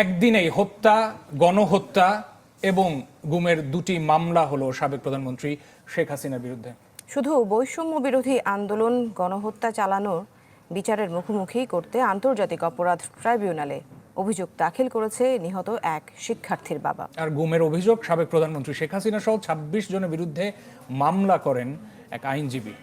একদিনেই হত্যা গণহত্যা এবং গুমের দুটি মামলা হলো সাবেক প্রধানমন্ত্রী শেখ হাসিনার বিরুদ্ধে। শুধু বৈষম্য বিরোধী আন্দোলন গণহত্যা চালানোর বিচারের মুখোমুখি করতে আন্তর্জাতিক অপরাধ ট্রাইব্যুনালে অভিযোগ দাখিল করেছে নিহত এক শিক্ষার্থীর বাবা। আর গুমের অভিযোগ সাবেক প্রধানমন্ত্রী শেখ হাসিনা সহ ছাব্বিশ জনের বিরুদ্ধে মামলা করেন এক আইনজীবী।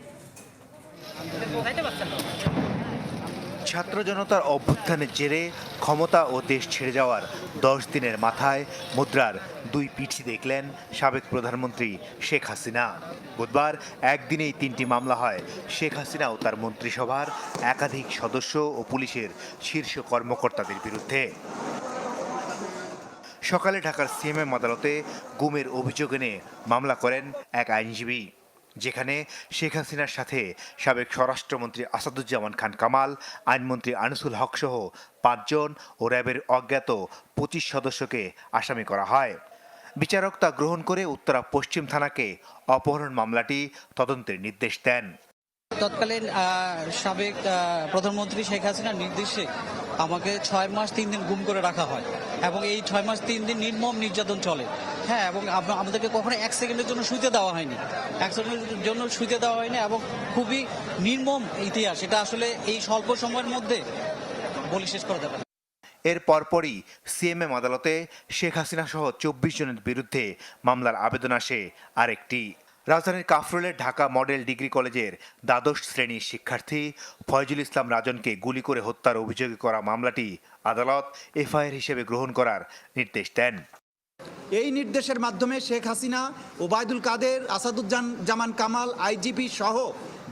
ছাত্র জনতার অভ্যুত্থানের জেরে ক্ষমতা ও দেশ ছেড়ে যাওয়ার দশ দিনের মাথায় মুদ্রার দুই পিঠি দেখলেন সাবেক প্রধানমন্ত্রী শেখ হাসিনা। বুধবার একদিনেই তিনটি মামলা হয়। শেখ হাসিনা ও তার মন্ত্রিসভার একাধিক সদস্য ও পুলিশের শীর্ষ কর্মকর্তাদের বিরুদ্ধে। সকালে ঢাকার সিএমএম আদালতে গুমের অভিযোগ এনে মামলা করেন এক আইনজীবী। যেখানে শেখ হাসিনার সাথে সাবেক স্বরাষ্ট্রমন্ত্রী আসাদুজ্জামান খান কামাল, আইনমন্ত্রী আনিসুল হক সহ পাঁচজন ও র্যাবের অজ্ঞাত পঁচিশ সদস্যকে আসামি করা হয়। বিচারক তা গ্রহণ করে উত্তরা পশ্চিম থানাকে অপহরণ মামলাটি তদন্তের নির্দেশ দেন। তৎকালীন সাবেক প্রধানমন্ত্রী শেখ হাসিনার নির্দেশে আমাকে ছয় মাস তিন দিন গুম করে রাখা হয় এবং এই ছয় মাস তিন দিন নির্মম নির্যাতন চলে। হ্যাঁ এবং আম- আমাদেরকে কখনো এক সেকেন্ডের জন্য শুইতে দেওয়া হয়নি। এক সেকেন্ডের জন্য শুইতে দেওয়া হয়নি এবং খুবই নির্মম ইতিহাস। এটা আসলে এই স্বল্প সময়ের মধ্যে বলে শেষ করা যাবে। এর পরপরই সিএমএম আদালতে শেখ হাসিনা সহ চব্বিশ জনের বিরুদ্ধে মামলার আবেদন আসে আরেকটি। রাজধানীর কাফরুলের ঢাকা মডেল ডিগ্রি কলেজের দ্বাদশ শ্রেণির শিক্ষার্থী ফয়জুল ইসলাম রাজনকে গুলি করে হত্যার অভিযোগে করা মামলাটি আদালত এফআইআর হিসেবে গ্রহণ করার নির্দেশ দেন। এই নির্দেশের মাধ্যমে শেখ হাসিনা, ওবায়দুল কাদের আসাদুজ্জান জামান কামাল, আইজিপি সহ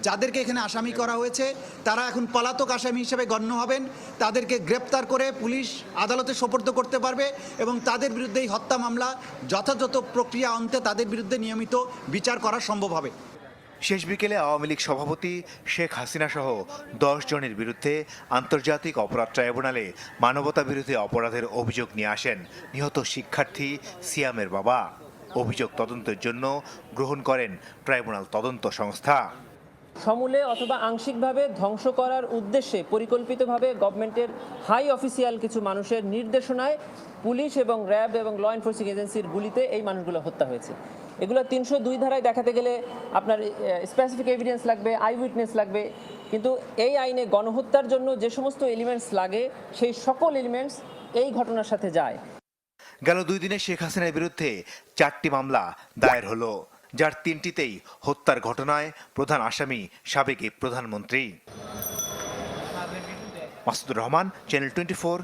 যাদেরকে এখানে আসামি করা হয়েছে, তারা এখন পলাতক আসামি হিসেবে গণ্য হবেন। তাদেরকে গ্রেপ্তার করে পুলিশ আদালতে সোপর্দ করতে পারবে এবং তাদের বিরুদ্ধে এই হত্যা মামলা যথাযথ প্রক্রিয়া অন্তে তাদের বিরুদ্ধে নিয়মিত বিচার করা সম্ভব হবে। শেষ বিকেলে আওয়ামী লীগ সভাপতি শেখ হাসিনা সহ দশ জনের বিরুদ্ধে আন্তর্জাতিক অপরাধ ট্রাইব্যুনালে মানবতা বিরোধী অপরাধের অভিযোগ নিয়ে আসেন নিহত শিক্ষার্থী সিয়ামের বাবা। অভিযোগ তদন্তের জন্য গ্রহণ করেন ট্রাইব্যুনাল তদন্ত সংস্থা। সমূলে অথবা আংশিকভাবে ধ্বংস করার উদ্দেশ্যে পরিকল্পিতভাবে গভর্নমেন্টের হাই অফিসিয়াল কিছু মানুষের নির্দেশনায় পুলিশ এবং র্যাব এবং ল এনফোর্সিং এজেন্সির গুলিতে এই মানুষগুলো হত্যা হয়েছে। এগুলো তিনশো দুই ধারায় দেখাতে গেলে আপনার স্পেসিফিক এভিডেন্স লাগবে আই উইটনেস লাগবে। কিন্তু এই আইনে গণহত্যার জন্য যে সমস্ত এলিমেন্টস লাগে, সেই সকল এলিমেন্টস এই ঘটনার সাথে যায়। গেল দুই দিনে শেখ হাসিনার বিরুদ্ধে চারটি মামলা দায়ের হলো, যার তিনটিতেই হত্যার ঘটনায় প্রধান আসামি, সাবেক প্রধানমন্ত্রী। Masudur Rahman channel twenty